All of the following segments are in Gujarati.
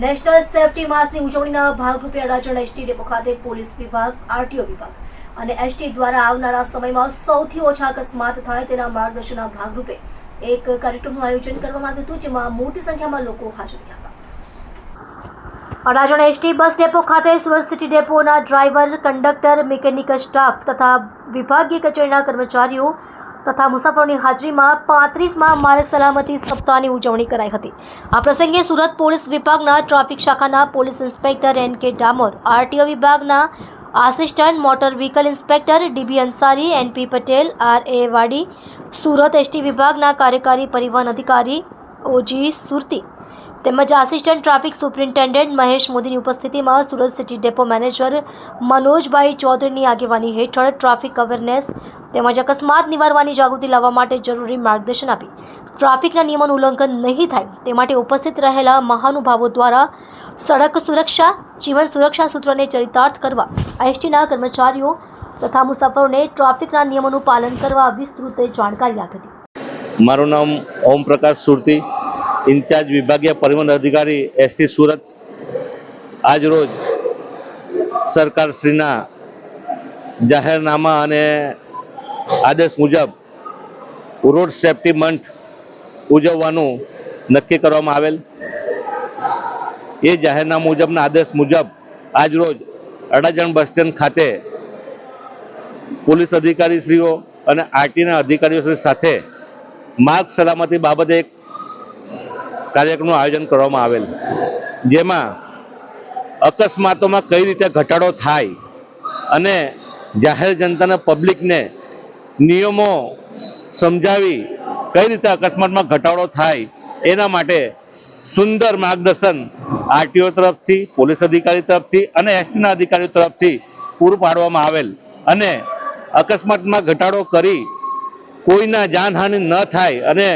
નેશનલ સેફટી માસની ઉજવણીના ભાગરૂપે અડાજણ એસટી ડેપો ખાતે પોલીસ વિભાગ, આરટીઓ વિભાગ અને એસટી દ્વારા આવનારા સમયમાં સૌથી ઓછા અકસ્માત થાય તેના માર્ગદર્શનના ભાગરૂપે એક કાર્યક્રમનું આયોજન કરવામાં આવ્યું હતું, જેમાં મોટી સંખ્યામાં લોકો હાજર રહ્યા હતા. અડાજણ એસટી બસ ડેપો ખાતે સુરત સિટી ડેપોના ડ્રાઈવર, કંડક્ટર, મિકેનિકલ સ્ટાફ તથા વિભાગીય કચેરીના કર્મચારીઓ તથા મુસાફરોની હાજરીમાં પાંત્રીસમાં માર્ગ સલામતી સપ્તાહની ઉજવણી કરાઈ હતી. આ પ્રસંગે સુરત પોલીસ વિભાગના ટ્રાફિક શાખાના police inspector N K Damor, RTO વિભાગના assistant motor vehicle inspector DB Ansari, NP Patel, R A Wadi, Surat ST વિભાગના કાર્યકારી પરિવહન અધિકારી ઓજી સુરતી તેમજ આસિસ્ટન્ટ ટ્રાફિક સુપ્રિન્ટેન્ડન્ટ મહેશ મોદીની ઉપસ્થિતિમાં Surat city depot manager Manojbhai ચૌધરીની આગેવાની હેઠળ ટ્રાફિક અવેરનેસ તેમજ અકસ્માત નિવારવાની જાગૃતિ લાવવા માટે જરૂરી માર્ગદર્શન આપી. ટ્રાફિકના નિયમોનું ઉલ્લંઘન નહીં થાય તે માટે ઉપસ્થિત રહેલા મહાનુભાવો દ્વારા સડક સુરક્ષા, જીવન સુરક્ષા સૂત્રોને ચરિતાર્થ કરવા એસટીના કર્મચારીઓ તથા મુસાફરોને ટ્રાફિકના નિયમોનું પાલન કરવા વિસ્તૃત જાણકારી આપી હતી. મારું નામ ઓમ પ્રકાશ સુરતી ઇન્ચાર્જ વિભાગીય પરિવહન અધિકારી એસટી સુરત. આજ રોજ સરકારશ્રીના જાહેરનામા અને આદેશ મુજબ રોડ સેફટી મંથ ઉજવવાનું નક્કી કરવામાં આવેલ. એ જાહેરનામા મુજબના આદેશ મુજબ આજ રોજ અડાજણ બસ સ્ટેન્ડ ખાતે પોલીસ અધિકારીશ્રીઓ અને આરટીના અધિકારીઓ સાથે માર્ગ સલામતી બાબતે એક કાર્યક્રમનું આયોજન કરવામાં આવેલ. જેમાં અકસ્માતોમાં કઈ રીતે ઘટાડો થાય અને જાહેર જનતાને પબ્લિકને નિયમો સમજાવી કઈ રીતે અકસ્માતમાં ઘટાડો થાય એના માટે સુંદર માર્ગદર્શન આરટીઓ તરફથી, પોલીસ અધિકારી તરફથી અને એસટીના અધિકારીઓ તરફથી પૂરું પાડવામાં આવેલ. અને અકસ્માતમાં ઘટાડો કરી કોઈના જાનહાનિ ન થાય અને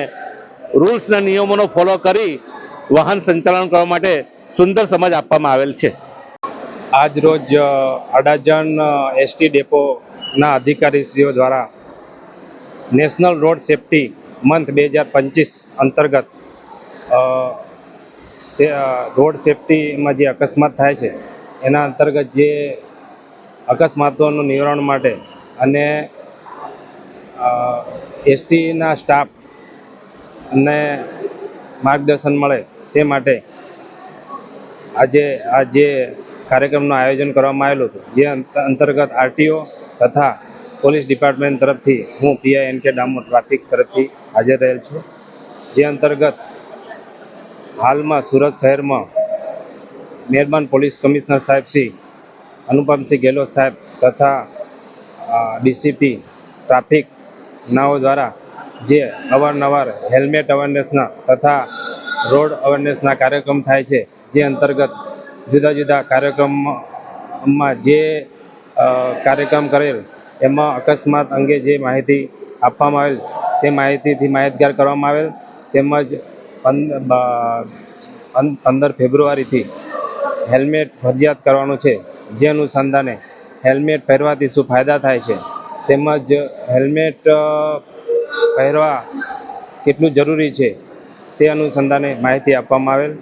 રૂલ્સના નિયમોનો ફોલો કરી વાહન સંચાલન કરવા માટે સુંદર સમજ આપવામાં આવેલ છે. આજ રોજ અડાજણ એસટી ડેપોના અધિકારીશ્રીઓ દ્વારા નેશનલ રોડ સેફટી મંથ બે હજાર પચીસ અંતર્ગત રોડ સેફટીમાં જે અકસ્માત થાય છે, એના અંતર્ગત જે અકસ્માતોનું નિવારણ માટે અને એસટીના સ્ટાફ ને માર્ગદર્શન મળે તે માટે આજે આ જે કાર્યક્રમનું આયોજન કરવામાં આવેલું હતું, જે અંતર્ગત આરટીઓ તથા પોલીસ ડિપાર્ટમેન્ટ તરફથી હું PI N K Damor traffic તરફથી હાજર રહેલ છું. જે અંતર્ગત હાલમાં સુરત શહેરમાં મહેરબાન પોલીસ કમિશનર સાહેબ શ્રી અનુપમસિંહ ગેહલોત સાહેબ તથા ડીસીપી ટ્રાફિક નાઓ દ્વારા જે અવારનવાર હેલ્મેટ અવેરનેસના તથા રોડ અવેરનેસના કાર્યક્રમ થાય છે, જે અંતર્ગત જુદા જુદા કાર્યક્રમમાં જે કાર્યક્રમ કરેલ, એમાં અકસ્માત અંગે જે માહિતી આપવામાં આવેલ, તે માહિતીથી માહિતગાર કરવામાં આવેલ, તેમજ પંદ- પંદર ફેબ્રુઆરીથી હેલ્મેટ ફરજિયાત કરવાનું છે. જે અનુસંધાને હેલ્મેટ પહેરવાથી શું ફાયદા થાય છે? તેમજ હેલ્મેટ પહેરવા કેટલું જરૂરી છે તે અનુસંધાને માહિતી આપવામાં આવેલ.